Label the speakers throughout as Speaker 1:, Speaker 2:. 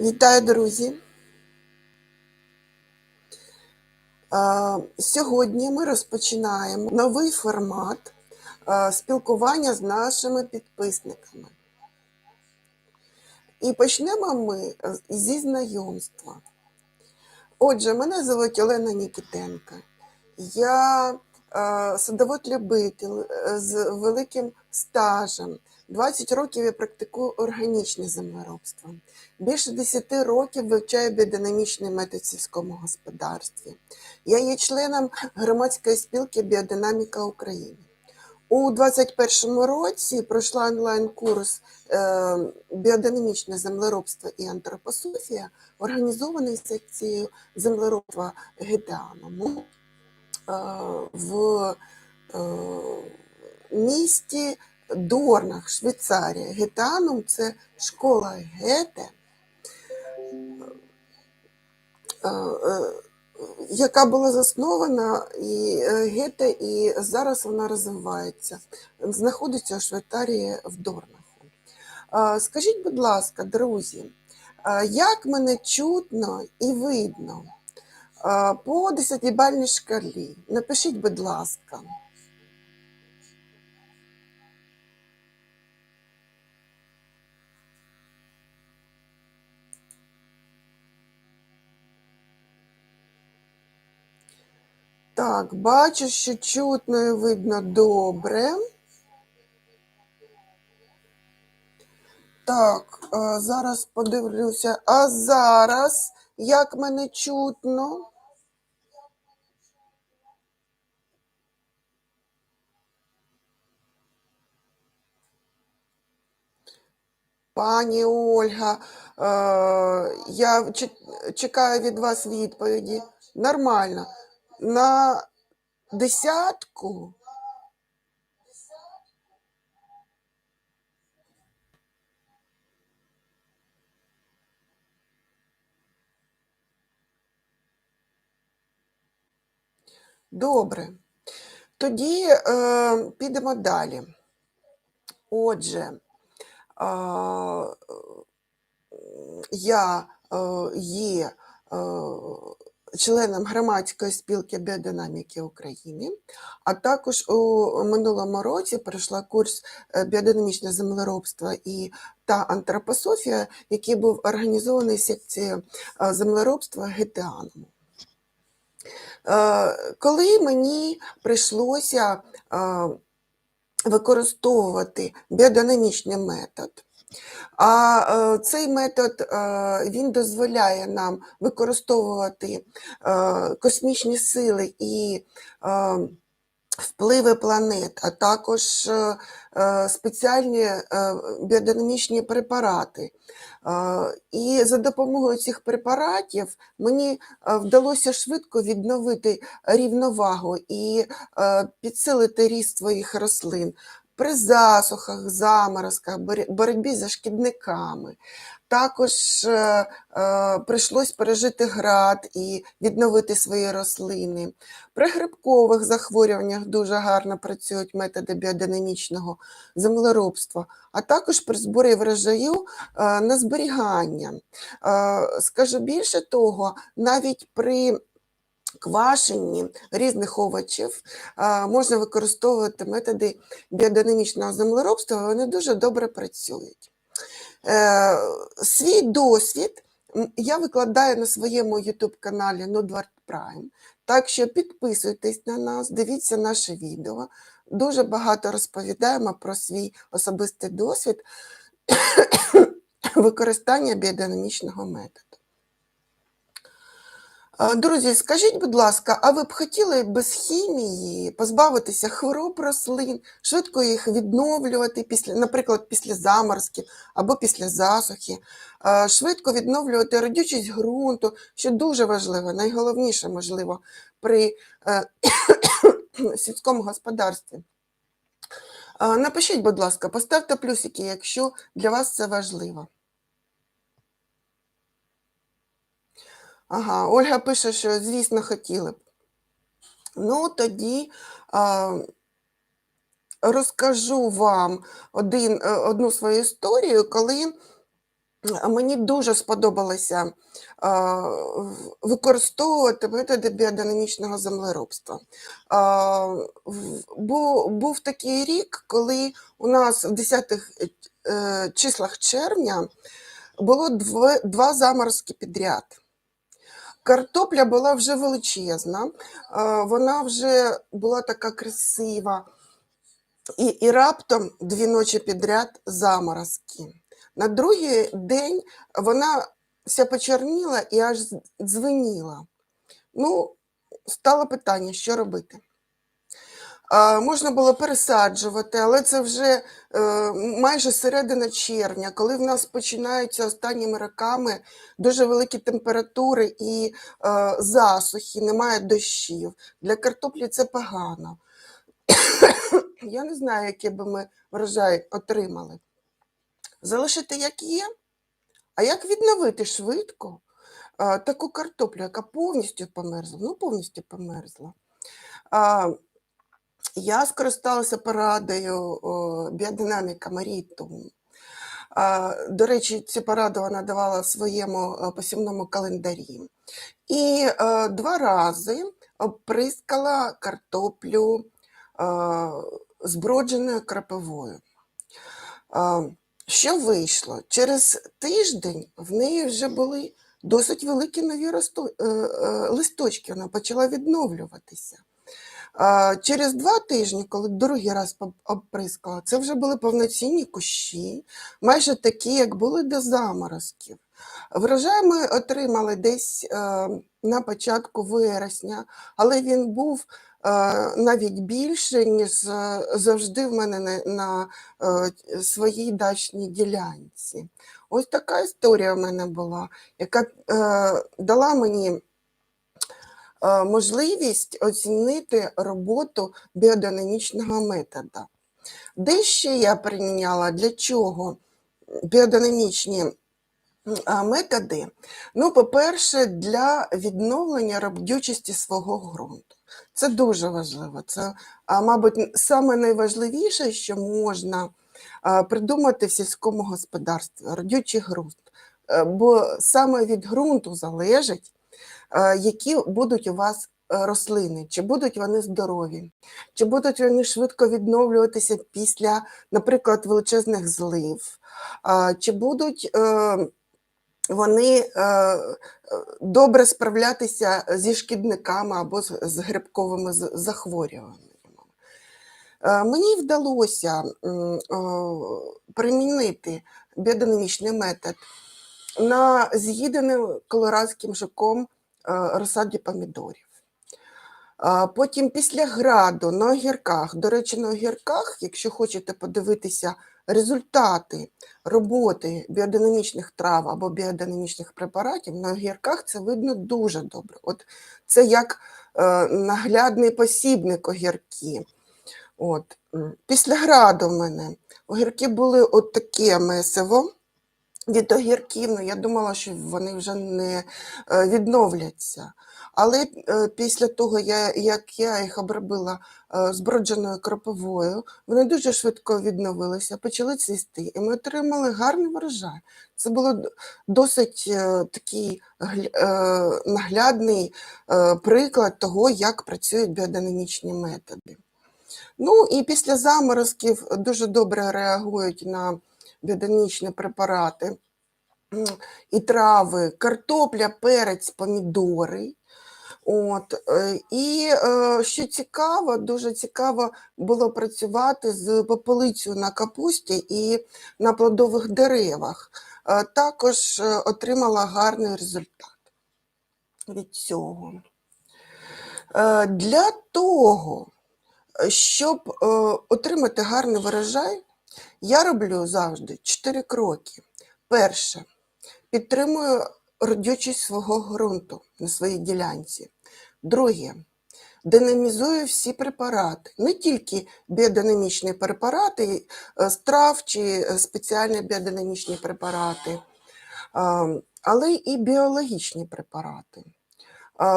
Speaker 1: Вітаю, друзі! Сьогодні ми розпочинаємо новий формат спілкування з нашими підписниками. І почнемо ми зі знайомства. Отже, мене звуть Олена Нікітенка. Я садовод-любитель е, з великим стажем. 20 років я практикую органічне землеробство. Більше 10 років вивчаю біодинамічний метод сільському господарстві. Я є членом громадської спілки Біодинаміка України. У 2021 році пройшла онлайн-курс е, біодинамічне землеробство і антропософія, організований секцією землеробства Гетеаном е, в е, місті Дорнах, Швейцарія. Гетеанум це школа Гете, е, е, яка була заснована і е, Гете, і зараз вона розвивається. Знаходиться у Швейцарії в Дорнаху. Скажіть, будь ласка, друзі, як мене чутно і видно по десятибальній шкалі? Напишіть, будь ласка. Так, бачу, що чутно і видно добре. Так, зараз подивлюся. А зараз як мене чутно? Пані Ольга, е, я чекаю від вас відповіді. Нормально. На десятку? Добре. Тоді е, підемо далі. Отже, я е, є е, членом громадської спілки біодинаміки України, а також у минулому році пройшла курс е, біодинамічне землеробство і та антропософія, який був організований секцією е, землеробства Гетеаному. Е, Коли мені прийшлося е, використовувати біодинамічний метод, а е, цей метод е, він дозволяє нам використовувати е, космічні сили і впливи планет, а також е, е, спеціальні е, біодинамічні препарати. І за допомогою цих препаратів мені вдалося швидко відновити рівновагу і підсилити ріст своїх рослин при засухах, заморозках, боротьбі за шкідниками. Також е, е, прийшлось пережити град і відновити свої рослини. При грибкових захворюваннях дуже гарно працюють методи біодинамічного землеробства, а також при зборі врожаю е, на зберігання. Е, Скажу більше того, навіть при квашенні різних овочів е, можна використовувати методи біодинамічного землеробства, вони дуже добре працюють. Е, Свій досвід я викладаю на своєму YouTube каналі Nudward Prime. Так що підписуйтесь на нас, дивіться наше відео. Дуже багато розповідаємо про свій особистий досвід використання біодинамічного методу. Е, Друзі, скажіть, будь ласка, а ви б хотіли без хімії позбавитися хвороб рослин, швидко їх відновлювати, після, наприклад, після заморозків або після засухи, е, швидко відновлювати родючість ґрунту, що дуже важливо, найголовніше, можливо, при е, сільському господарстві. Напишіть, будь ласка, поставте плюсики, якщо для вас це важливо. Ага, Ольга пише, що, звісно, хотіли б. Ну, тоді а, розкажу вам один, е, одну свою історію, коли Мені дуже сподобалося а, використовувати методи біодинамічного землеробства. А, в- був такий рік, коли у нас в 10-х е, числах червня було дв- два заморозки підряд. Картопля була вже величезна, вона вже була така красива. І, і раптом дві ночі підряд заморозки. На другий день вона вся почерніла і аж дзвеніла. Ну, стало питання, що робити. Можна було пересаджувати, але це вже е, майже середина червня, коли в нас починаються останніми роками дуже великі температури і е, засухи, немає дощів. Для картоплі це погано. Я не знаю, який би ми врожай отримали. Залишити як є, а як відновити швидко таку картоплю, яка повністю померзла? Ну, повністю померзла. Я скористалася порадою біодинаміка Марії Тум. До речі, цю пораду вона давала своєму е, посівному календарі. І е, два рази оприскала картоплю е, збродженою крапивою. Що вийшло? Через тиждень в неї вже були досить великі нові листочки, вона почала відновлюватися. Через два тижні, коли другий раз обприскала, це вже були повноцінні кущі, майже такі, як були до заморозків. Врожай ми отримали десь е, на початку вересня, але він був е, навіть більше, ніж е, завжди в мене на, своїй дачній ділянці. Ось така історія в мене була, яка дала мені можливість оцінити роботу біодинамічного методу. Де ще я прийняла для чого біодинамічні методи? Ну, по-перше, для відновлення родючості свого ґрунту. Це дуже важливо. Це, мабуть, саме найважливіше, що можна придумати в сільському господарстві родючий ґрунт. Е, Бо саме від ґрунту залежить, е, які будуть у вас е, рослини, чи будуть вони здорові, чи будуть вони швидко відновлюватися після, наприклад, величезних злив, чи будуть е, вони е, е, добре справлятися зі шкідниками або з, грибковими захворюваннями. Е, Мені вдалося е, примінити біодинамічний метод на з'їденим колорадським жуком е, розсаді помідорів. Потім після граду на огірках. До речі, на огірках, якщо хочете подивитися результати роботи біодинамічних трав або біодинамічних препаратів, на огірках це видно дуже добре. От це як е, наглядний посібник огірки. От. Після граду в мене огірки були от таке месиво від огірків. Ну, я думала, що вони вже не е, відновляться. Але е, після того, як я їх обробила е, збродженою кропивою, вони дуже швидко відновилися, почали цвісти, і ми отримали гарний врожай. Це було досить такий наглядний приклад того, як працюють біодинамічні методи. Ну і після заморозків дуже добре реагують на біодинамічні препарати і трави, картопля, перець, помідори. От, е, і е, що цікаво, дуже цікаво було працювати з попелицею на капусті і на плодових деревах. Е, Також отримала гарний результат від цього. Для того, щоб отримати гарний врожай, я роблю завжди чотири кроки. Перше, підтримую родючість свого ґрунту на своїй ділянці. Друге, динамізую всі препарати, не тільки біодинамічні препарати, е, з трав чи е, спеціальні біодинамічні препарати, але і біологічні препарати.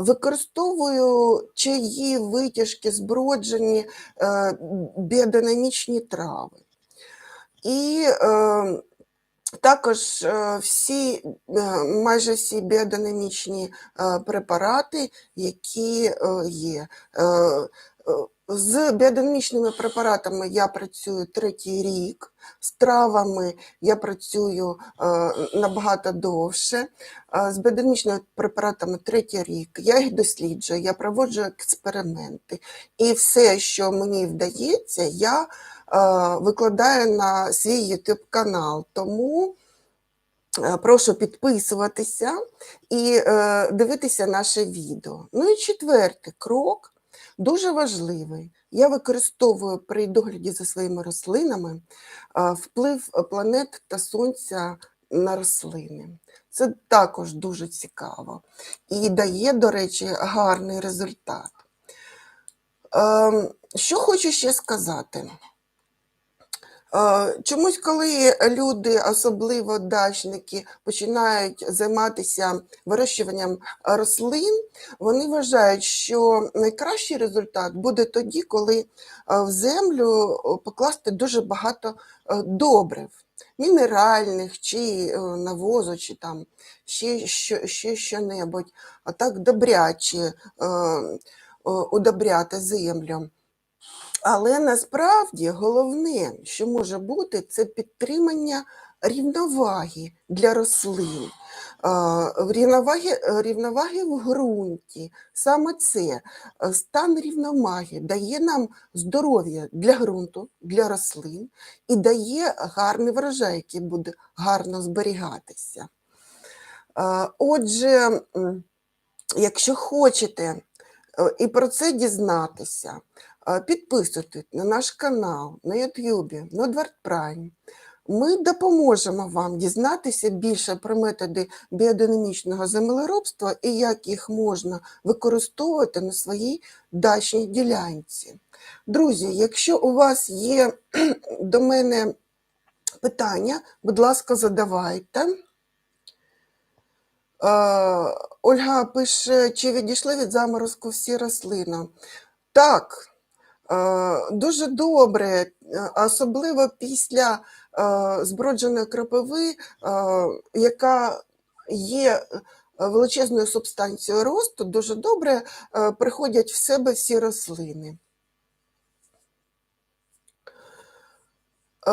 Speaker 1: Використовую чаї, витяжки, зброджені е, біодинамічні трави. І Також е, всі, е, майже всі біодинамічні е, препарати, які є. Е, З біодинамічними препаратами я працюю третій рік, з травами я працюю е, набагато довше. Е, З біодинамічними препаратами третій рік. Я їх досліджую, я проводжу експерименти. І все, що мені вдається, я викладаю на свій YouTube канал. Тому прошу підписуватися і дивитися наше відео. Ну і четвертий крок дуже важливий. Я використовую при догляді за своїми рослинами вплив планет та сонця на рослини. Це також дуже цікаво і дає, до речі, гарний результат. Ем, Що хочу ще сказати? Е, Чомусь, коли люди, особливо дачники, починають займатися вирощуванням рослин, вони вважають, що найкращий результат буде тоді, коли е, в землю покласти дуже багато е, добрив, мінеральних, чи навозу, чи там ще, що, ще що-небудь, а так добряче удобряти землю. Але насправді головне, що може бути, це підтримання рівноваги для рослин, рівноваги, рівноваги в ґрунті. Саме це е, стан рівноваги дає нам здоров'я для ґрунту, для рослин і дає гарний врожай, який буде гарно зберігатися. Отже, якщо хочете е, і про це дізнатися, підписуйтесь на наш канал на YouTube Нодвард Prime. Ми допоможемо вам дізнатися більше про методи біодинамічного землеробства і як їх можна використовувати на своїй дачній ділянці. Друзі, якщо у вас є до мене питання, будь ласка, задавайте. Ольга пише, чи відійшли від заморозку всі рослини? Так, дуже добре, е, особливо після е, збродженої кропиви, е, яка є величезною субстанцією росту, дуже добре е, приходять в себе всі рослини. Е,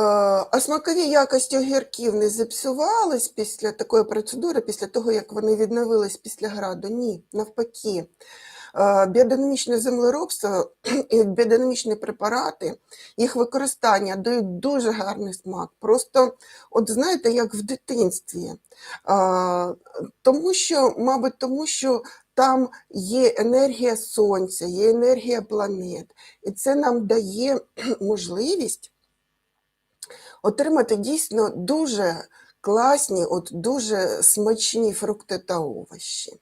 Speaker 1: А смакові якості огірків не зіпсувались після такої процедури, після того, як вони відновились після граду? Ні, навпаки. Е, Біодинамічне землеробство і біодинамічні препарати, їх використання дають дуже гарний смак. Просто, от знаєте, як в дитинстві. Е, Тому що, мабуть, тому що там є енергія сонця, є енергія планет, і це нам дає можливість отримати дійсно дуже класні, от дуже смачні фрукти та овочі.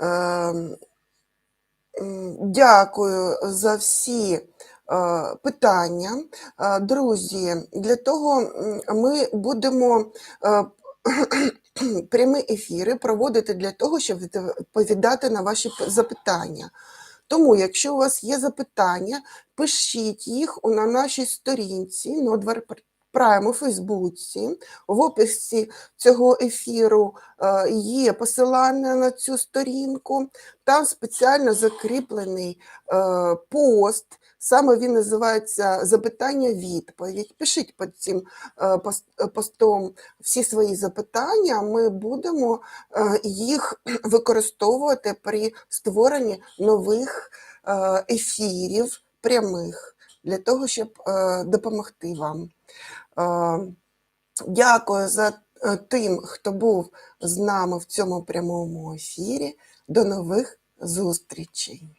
Speaker 1: Ем, Дякую за всі е, питання. Е, Друзі, для того ми будемо е, прямі ефіри проводити для того, щоб відповідати на ваші запитання. Тому, якщо у вас є запитання, пишіть їх на нашій сторінці Нодвар Прайм у Фейсбуці. В описі цього ефіру е, є посилання на цю сторінку. Там спеціально закріплений е, пост. Саме він називається Запитання-відповідь. Пишіть під цим е, пос- постом всі свої запитання. Ми будемо їх використовувати при створенні нових ефірів прямих для того, щоб е, допомогти вам. Е, Дякую за е, тим, хто був з нами в цьому прямому ефірі. До нових зустрічей!